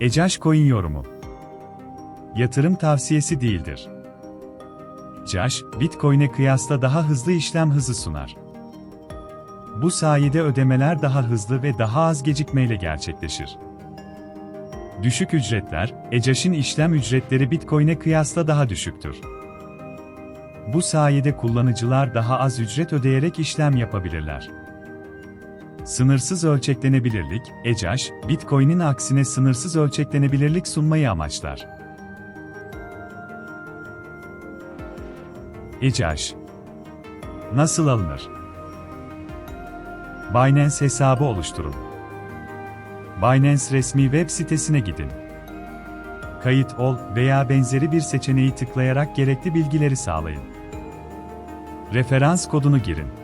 Ecaş Coin yorumu. Yatırım tavsiyesi değildir. Ecaş, Bitcoin'e kıyasla daha hızlı işlem hızı sunar. Bu sayede ödemeler daha hızlı ve daha az gecikmeyle gerçekleşir. Düşük ücretler, Ecaş'ın işlem ücretleri Bitcoin'e kıyasla daha düşüktür. Bu sayede kullanıcılar daha az ücret ödeyerek işlem yapabilirler. Sınırsız ölçeklenebilirlik, ECAŞ, Bitcoin'in aksine sınırsız ölçeklenebilirlik sunmayı amaçlar. ECAŞ Nasıl alınır? Binance hesabı oluşturun. Binance resmi web sitesine gidin. Kayıt ol veya benzeri bir seçeneği tıklayarak gerekli bilgileri sağlayın. Referans kodunu girin.